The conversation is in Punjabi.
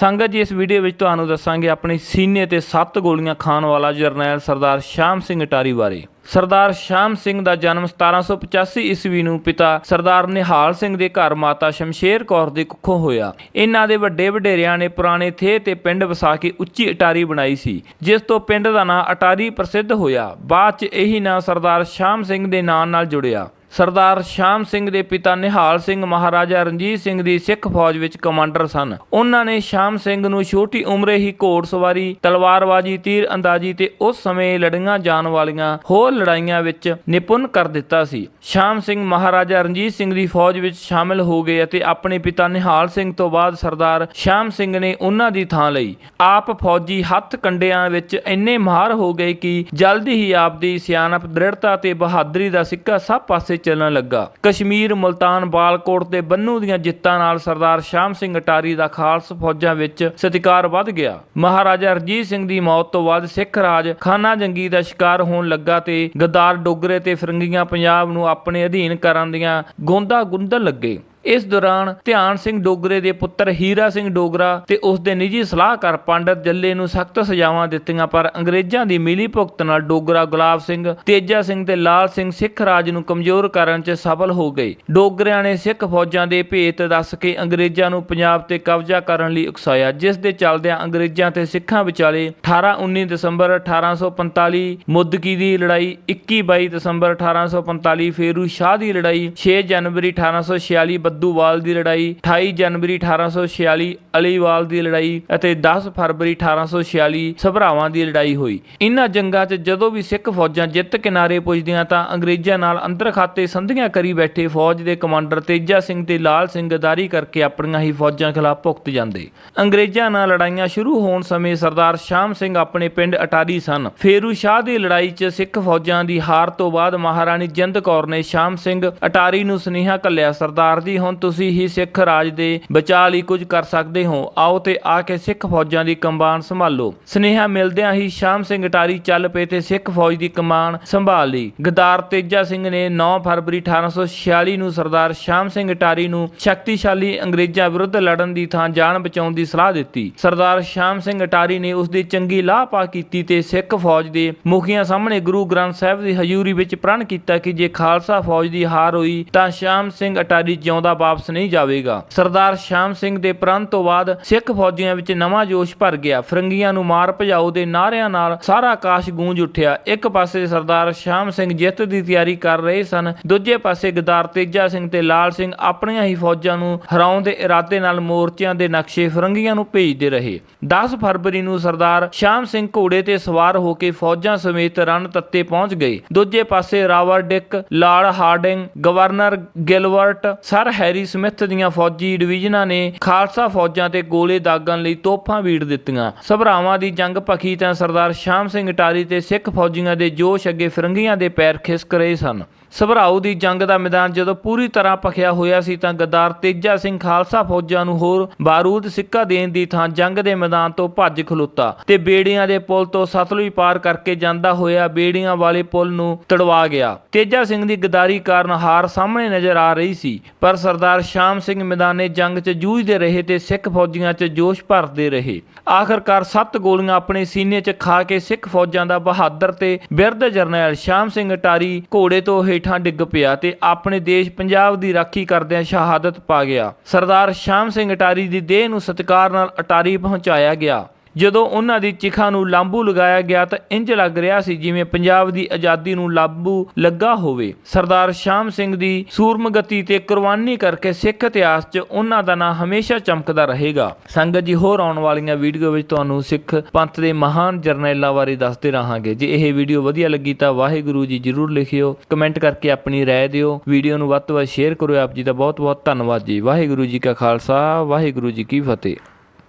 ਸੰਗਤ ਜੀ, ਇਸ ਵੀਡੀਓ ਵਿੱਚ ਤੁਹਾਨੂੰ ਦੱਸਾਂਗੇ ਆਪਣੀ ਸੀਨੇ ਤੇ 7 ਗੋਲੀਆਂ ਖਾਣ ਵਾਲਾ ਜਰਨੈਲ ਸਰਦਾਰ ਸ਼ਾਮ ਸਿੰਘ ਅਟਾਰੀ ਬਾਰੇ। ਸਰਦਾਰ ਸ਼ਾਮ ਸਿੰਘ ਦਾ ਜਨਮ 1785 ਈਸਵੀ ਨੂੰ ਪਿਤਾ ਸਰਦਾਰ ਨਿਹਾਲ ਸਿੰਘ ਦੇ ਘਰ ਮਾਤਾ ਸ਼ਮਸ਼ੇਰ ਕੌਰ ਦੇ ਕੁੱਖੋਂ ਹੋਇਆ। ਇਹਨਾਂ ਦੇ ਵੱਡੇ ਵਡੇਰਿਆਂ ਨੇ ਪੁਰਾਣੇ ਥੇ ਤੇ ਪਿੰਡ ਵਸਾ ਕੇ ਉੱਚੀ ਅਟਾਰੀ ਬਣਾਈ ਸੀ, ਜਿਸ ਤੋਂ ਪਿੰਡ ਦਾ ਨਾਂ ਅਟਾਰੀ ਪ੍ਰਸਿੱਧ ਹੋਇਆ। ਬਾਅਦ 'ਚ ਇਹੀ ਨਾਂ ਸਰਦਾਰ ਸ਼ਾਮ ਸਿੰਘ ਦੇ ਨਾਂ ਨਾਲ ਜੁੜਿਆ। ਸਰਦਾਰ ਸ਼ਾਮ ਸਿੰਘ ਦੇ ਪਿਤਾ ਨਿਹਾਲ ਸਿੰਘ, ਮਹਾਰਾਜਾ ਰਣਜੀਤ ਸਿੰਘ ਦੀ ਸਿੱਖ ਫੌਜ ਵਿੱਚ ਕਮਾਂਡਰ ਸਨ। ਉਹਨਾਂ ਨੇ ਸ਼ਾਮ ਸਿੰਘ ਨੂੰ ਛੋਟੀ ਉਮਰੇ ਹੀ ਘੋੜਸਵਾਰੀ ਤਲਵਾਰਬਾਜ਼ੀ, ਤੀਰ ਅੰਦਾਜ਼ੀ ਤੇ ਉਸ ਸਮੇਂ ਲੜੀਆਂ ਜਾਣ ਵਾਲੀਆਂ ਹੋਰ ਲੜਾਈਆਂ ਵਿੱਚ ਨਿਪੁੰਨ ਕਰ ਦਿੱਤਾ ਸੀ। ਸ਼ਾਮ ਸਿੰਘ, ਮਹਾਰਾਜਾ ਰਣਜੀਤ ਸਿੰਘ ਦੀ ਫੌਜ ਵਿੱਚ ਸ਼ਾਮਿਲ ਹੋ ਗਏ ਅਤੇ ਆਪਣੇ ਪਿਤਾ ਨਿਹਾਲ ਸਿੰਘ ਤੋਂ ਬਾਅਦ ਸਰਦਾਰ ਸ਼ਾਮ ਸਿੰਘ ਨੇ ਉਹਨਾਂ ਦੀ ਥਾਂ ਲਈ ਆਪ ਫੌਜੀ ਹੱਥ ਕੰਡਿਆਂ ਵਿੱਚ ਇੰਨੇ ਮਾਹਰ ਹੋ ਗਏ ਕਿ ਜਲਦੀ ਹੀ ਆਪ ਦੀ ਸਿਆਣਪ ਦ੍ਰਿੜਤਾ ਤੇ ਬਹਾਦਰੀ ਦਾ ਸਿੱਕਾ ਸਭ ਪਾਸੇ ਚੱਲਣ ਲੱਗਾ। ਕਸ਼ਮੀਰ ਮੁਲਤਾਨ ਬਾਲਕੋਟ ਤੇ ਬੰਨੂ ਦੀਆਂ ਜਿੱਤਾਂ ਨਾਲ ਸਰਦਾਰ ਸ਼ਾਮ ਸਿੰਘ ਅਟਾਰੀ ਦਾ ਖਾਲਸ ਫੌਜਾਂ ਵਿੱਚ ਸਤਿਕਾਰ ਵੱਧ ਗਿਆ। ਮਹਾਰਾਜਾ ਰਣਜੀਤ ਸਿੰਘ ਦੀ ਮੌਤ ਤੋਂ ਬਾਅਦ ਸਿੱਖ ਰਾਜ ਖਾਨਾ ਜੰਗੀ ਦਾ ਸ਼ਿਕਾਰ ਹੋਣ ਲੱਗਾ ਤੇ ਗਦਾਰ ਡੋਗਰੇ ਤੇ ਫਿਰੰਗੀਆਂ ਪੰਜਾਬ ਨੂੰ ਆਪਣੇ ਅਧੀਨ ਕਰਨ ਦੀਆਂ ਗੋਂਦਾ ਗੁੰਦਣ ਲੱਗੇ। ਇਸ ਦੌਰਾਨ ਧਿਆਨ ਸਿੰਘ ਡੋਗਰੇ ਦੇ ਪੁੱਤਰ ਹੀਰਾ ਸਿੰਘ ਡੋਗਰਾ ਤੇ ਉਸ ਦੇ ਨਿੱਜੀ ਸਲਾਹਕਾਰ ਪੰਡਤ ਜੱਲੇ ਨੂੰ ਸਖਤ ਸਜ਼ਾਵਾਂ ਦਿੱਤੀਆਂ, ਪਰ ਅੰਗਰੇਜ਼ਾਂ ਦੀ ਮਿਲੀ ਭੁਗਤ ਨਾਲ ਡੋਗਰਾ ਗੁਲਾਬ ਸਿੰਘ, ਤੇਜਾ ਸਿੰਘ ਤੇ ਲਾਲ ਸਿੰਘ ਸਿੱਖ ਰਾਜ ਨੂੰ ਕਮਜ਼ੋਰ ਕਰਨ 'ਚ ਸਫਲ ਹੋ ਗਏ। ਡੋਗਰਿਆਂ ਨੇ ਸਿੱਖ ਫੌਜਾਂ ਦੇ ਭੇਤ ਦੱਸ ਕੇ ਅੰਗਰੇਜ਼ਾਂ ਨੂੰ ਪੰਜਾਬ ਤੇ ਕਬਜ਼ਾ ਕਰਨ ਲਈ ਉਕਸਾਇਆ, ਜਿਸ ਦੇ ਚੱਲਦਿਆਂ ਅੰਗਰੇਜ਼ਾਂ ਤੇ ਸਿੱਖਾਂ ਵਿਚਾਲੇ 18-19 ਦਸੰਬਰ 1845 ਮੁੱਦਕੀ ਦੀ ਲੜਾਈ 21-22 ਦਸੰਬਰ 1845 ਫੇਰੂ ਸ਼ਾਹ ਦੀ ਲੜਾਈ 6 ਜਨਵਰੀ 1846 ਬੱਦੂਵਾਲ ਦੀ ਲੜਾਈ 28 ਜਨਵਰੀ 1846 ਅਲੀਵਾਲ ਦੀ ਲੜਾਈ ਅਤੇ 10 ਫਰਵਰੀ 1846 ਸਭਰਾਵਾਂ ਦੀ ਲੜਾਈ ਹੋਈ। ਇਨ੍ਹਾਂ ਜੰਗਾਂ 'ਚ ਜਦੋਂ ਵੀ ਸਿੱਖ ਫੌਜਾਂ ਜਿੱਤ ਕਿਨਾਰੇ ਪੁੱਜਦੀਆਂ ਤਾਂ ਅੰਗਰੇਜ਼ਾਂ ਨਾਲ ਅੰਦਰ ਖਾਤੇ ਸੰਧੀਆਂ ਕਰੀ ਬੈਠੇ ਫੌਜ ਦੇ ਕਮਾਂਡਰ ਤੇਜਾ ਸਿੰਘ ਤੇ ਲਾਲ ਸਿੰਘ ਗਦਾਰੀ ਕਰਕੇ ਆਪਣੀਆਂ ਹੀ ਫੌਜਾਂ ਖਿਲਾਫ ਭੁਗਤ ਜਾਂਦੇ। ਅੰਗਰੇਜ਼ਾਂ ਨਾਲ ਲੜਾਈਆਂ ਸ਼ੁਰੂ ਹੋਣ ਸਮੇਂ ਸਰਦਾਰ ਸ਼ਾਮ ਸਿੰਘ ਆਪਣੇ ਪਿੰਡ ਅਟਾਰੀ ਸਨ। ਫੇਰੂ ਸ਼ਾਹ ਦੀ ਲੜਾਈ 'ਚ ਸਿੱਖ ਫੌਜਾਂ ਦੀ ਹਾਰ ਤੋਂ ਬਾਅਦ ਮਹਾਰਾਣੀ ਜਿੰਦ ਕੌਰ ਨੇ ਸ਼ਾਮ ਸਿੰਘ ਅਟਾਰੀ ਨੂੰ ਸੁਨੇਹਾ ਘੱਲਿਆ, ਸਰਦਾਰ ਜੀ ਹੁਣ ਤੁਸੀਂ ਹੀ ਸਿੱਖ ਰਾਜ ਦੇ ਬਚਾਅ ਲਈ ਕੁਝ ਕਰ ਸਕਦੇ ਹੋ। ਆਓ ਤੇ ਆ ਕੇ ਸਿੱਖ ਫੌਜਾਂ ਦੀ ਕਮਾਨ ਸੰਭਾਲੋ। ਸੁਨੇਹਾ ਮਿਲਦਿਆਂ ਹੀ ਸ਼ਾਮ ਸਿੰਘ ਅਟਾਰੀ ਚੱਲ ਪਏ ਤੇ ਸਿੱਖ ਫੌਜ ਦੀ ਕਮਾਨ ਸੰਭਾਲ ਲਈ। ਗਦਾਰ ਤੇਜਾ ਸਿੰਘ ਨੇ 9 ਫਰਵਰੀ 1846 ਨੂੰ ਸਰਦਾਰ ਸ਼ਾਮ ਸਿੰਘ ਅਟਾਰੀ ਨੂੰ ਸ਼ਕਤੀਸ਼ਾਲੀ ਅੰਗਰੇਜ਼ਾਂ ਵਿਰੁੱਧ ਲੜਨ ਦੀ ਥਾਂ ਜਾਨ ਬਚਾਉਣ ਦੀ ਸਲਾਹ ਦਿੱਤੀ। ਸਰਦਾਰ ਸ਼ਾਮ ਸਿੰਘ ਅਟਾਰੀ ਨੇ ਉਸ ਦੀ ਚੰਗੀ ਲਾਪਾ ਕੀਤੀ ਤੇ ਸਿੱਖ ਫੌਜ ਦੇ ਮੁਖੀਆਂ ਸਾਹਮਣੇ ਗੁਰੂ ਗ੍ਰੰਥ ਸਾਹਿਬ ਦੀ ਹਜ਼ੂਰੀ ਵਿੱਚ ਪ੍ਰਣ ਕੀਤਾ ਕਿ ਜੇ ਖਾਲਸਾ ਫੌਜ ਦੀ ਹਾਰ ਹੋਈ ਤਾਂ ਸ਼ਾਮ ਸਿੰਘ ਅਟਾਰੀ ਜਿਉਂਦਾ ਵਾਪਸ ਨਹੀਂ ਜਾਵੇਗਾ। ਸਰਦਾਰ ਸ਼ਾਮ ਸਿੰਘ ਦੇ ਪ੍ਰੰਤ ਤੋਂ ਬਾਅਦ ਸਿੱਖ ਫੌਜੀਆਂ ਵਿੱਚ ਨਵਾਂ ਜੋਸ਼ ਭਰ ਗਿਆ। ਫਰੰਗੀਆਂ ਨੂੰ ਮਾਰ ਭਜਾਓ ਦੇ ਨਾਅਰਿਆਂ ਨਾਲ ਸਾਰਾ ਆਕਾਸ਼ ਗੂੰਜ ਉੱਠਿਆ। ਇੱਕ ਪਾਸੇ ਸਰਦਾਰ ਸ਼ਾਮ ਸਿੰਘ ਜਿੱਤ ਦੀ ਤਿਆਰੀ ਕਰ ਰਹੇ ਸਨ। ਦੂਜੇ ਪਾਸੇ ਗਦਾਰ ਤੇਜਾ ਸਿੰਘ ਤੇ ਲਾਲ ਸਿੰਘ ਆਪਣੀਆਂ ਹੀ ਫੌਜਾਂ ਨੂੰ ਹਰਾਉਣ ਦੇ ਇਰਾਦੇ ਨਾਲ ਮੋਰਚਿਆਂ ਦੇ ਨਕਸ਼ੇ ਫਰੰਗੀਆਂ ਨੂੰ ਭੇਜਦੇ ਰਹੇ। 10 ਫਰਵਰੀ ਨੂੰ ਸਰਦਾਰ ਸ਼ਾਮ ਸਿੰਘ ਘੋੜੇ ਤੇ ਸਵਾਰ ਹੋ ਕੇ ਫੌਜਾਂ ਸਮੇਤ ਰਣ ਤੱਤੇ ਪਹੁੰਚ ਗਏ। ਦੂਜੇ ਪਾਸੇ ਰਾਵਰ ਡਿਕ ਲਾਲ ਹਾਰਡਿੰਗ, ਗਵਰਨਰ ਗਿਲਵਰਟ, ਸਰ ਹੈਰੀ ਸਮਿਥ ਦੀਆਂ ਫੌਜੀ ਡਿਵੀਜ਼ਨਾਂ ਨੇ ਖਾਲਸਾ ਫੌਜਾਂ ਤੇ ਗੋਲੇ ਦਾਗਣ ਲਈ ਤੋਪਾਂ ਵੀੜ ਦਿੱਤੀਆਂ। ਸਭਰਾਵਾਂ ਦੀ ਜੰਗ ਭਖੀ ਤਾਂ ਸਰਦਾਰ ਸ਼ਾਮ ਸਿੰਘ ਟਾਰੀ ਤੇ ਸਿੱਖ ਫੌਜੀਆਂ ਦੇ ਜੋਸ਼ ਅੱਗੇ ਫਿਰੰਗੀਆਂ ਦੇ ਪੈਰ ਖਿਸਕ ਰਹੇ ਸਨ। ਸਭਰਾਊ ਦੀ ਜੰਗ ਦਾ ਮੈਦਾਨ ਜਦੋਂ ਪੂਰੀ ਤਰ੍ਹਾਂ ਭਖਿਆ ਹੋਇਆ ਸੀ ਤਾਂ ਗਦਾਰ ਤੇਜਾ ਸਿੰਘ ਖਾਲਸਾ ਫੌਜਾਂ ਨੂੰ ਹੋਰ ਬਾਰੂਦ ਸਿੱਕਾ ਦੇਣ ਦੀ ਥਾਂ ਜੰਗ ਦੇ ਮੈਦਾਨ ਤੋਂ ਭੱਜ ਖਲੋਤਾ ਤੇ ਬੇੜੀਆਂ ਦੇ ਪੁਲ ਤੋਂ ਸਤਲੁਜ ਪਾਰ ਕਰਕੇ ਜਾਂਦਾ ਹੋਇਆ ਬੇੜੀਆਂ ਵਾਲੇ ਪੁਲ ਨੂੰ ਤੜਵਾ ਗਿਆ। ਤੇਜਾ ਸਿੰਘ ਦੀ ਗਦਾਰੀ ਕਾਰਨ ਹਾਰ ਸਾਹਮਣੇ ਨਜ਼ਰ ਆ ਰਹੀ ਸੀ, ਪਰ ਸਰਦਾਰ ਸ਼ਾਮ ਸਿੰਘ ਮੈਦਾਨੇ ਜੰਗ 'ਚ ਜੂਝਦੇ ਰਹੇ ਤੇ ਸਿੱਖ ਫੌਜੀਆਂ 'ਚ ਜੋਸ਼ ਭਰਦੇ ਰਹੇ। ਆਖਰਕਾਰ ਸੱਤ ਗੋਲੀਆਂ ਆਪਣੇ ਸੀਨੇ 'ਚ ਖਾ ਕੇ ਸਿੱਖ ਫੌਜਾਂ ਦਾ ਬਹਾਦਰ ਤੇ ਬਿਰਧ ਜਰਨੈਲ ਸ਼ਾਮ ਸਿੰਘ ਅਟਾਰੀ ਘੋੜੇ ਤੋਂ ਹੇਠਾਂ ਡਿੱਗ ਪਿਆ ਤੇ ਆਪਣੇ ਦੇਸ਼ ਪੰਜਾਬ ਦੀ ਰਾਖੀ ਕਰਦਿਆਂ ਸ਼ਹਾਦਤ ਪਾ ਗਿਆ। ਸਰਦਾਰ ਸ਼ਾਮ ਸਿੰਘ ਅਟਾਰੀ ਦੀ ਦੇਹ ਨੂੰ ਸਤਿਕਾਰ ਨਾਲ ਅਟਾਰੀ ਪਹੁੰਚਾਇਆ ਗਿਆ। ਜਦੋਂ ਉਹਨਾਂ ਦੀ ਚਿਖਾਂ ਨੂੰ ਲਾਂਬੂ ਲਗਾਇਆ ਗਿਆ ਤਾਂ ਇੰਜ ਲੱਗ ਰਿਹਾ ਸੀ ਜਿਵੇਂ ਪੰਜਾਬ ਦੀ ਆਜ਼ਾਦੀ ਨੂੰ ਲਾਂਬੂ ਲੱਗਾ ਹੋਵੇ। ਸਰਦਾਰ ਸ਼ਾਮ ਸਿੰਘ ਦੀ ਸੂਰਮਗਤੀ ਤੇ ਕੁਰਬਾਨੀ ਕਰਕੇ ਸਿੱਖ ਇਤਿਹਾਸ 'ਚ ਉਹਨਾਂ ਦਾ ਨਾਂ ਹਮੇਸ਼ਾ ਚਮਕਦਾ ਰਹੇਗਾ। ਸੰਗਤ ਜੀ, ਹੋਰ ਆਉਣ ਵਾਲੀਆਂ ਵੀਡੀਓ ਵਿੱਚ ਤੁਹਾਨੂੰ ਸਿੱਖ ਪੰਥ ਦੇ ਮਹਾਨ ਜਰਨੈਲਾਂ ਬਾਰੇ ਦੱਸਦੇ ਰਹਾਂਗੇ। ਜੇ ਇਹ ਵੀਡੀਓ ਵਧੀਆ ਲੱਗੀ ਤਾਂ ਵਾਹਿਗੁਰੂ ਜੀ ਜਰੂਰ ਲਿਖਿਓ, ਕਮੈਂਟ ਕਰਕੇ ਆਪਣੀ ਰਾਏ ਦਿਓ। ਵੀਡੀਓ ਨੂੰ ਵੱਧ ਤੋਂ ਵੱਧ ਸ਼ੇਅਰ ਕਰੋ ਆਪ ਜੀ ਦਾ ਬਹੁਤ ਬਹੁਤ ਧੰਨਵਾਦ ਜੀ। ਵਾਹਿਗੁਰੂ ਜੀ ਕਾ ਖਾਲਸਾ, ਵਾਹਿਗੁਰੂ ਜੀ ਕੀ ਫਤਿਹ।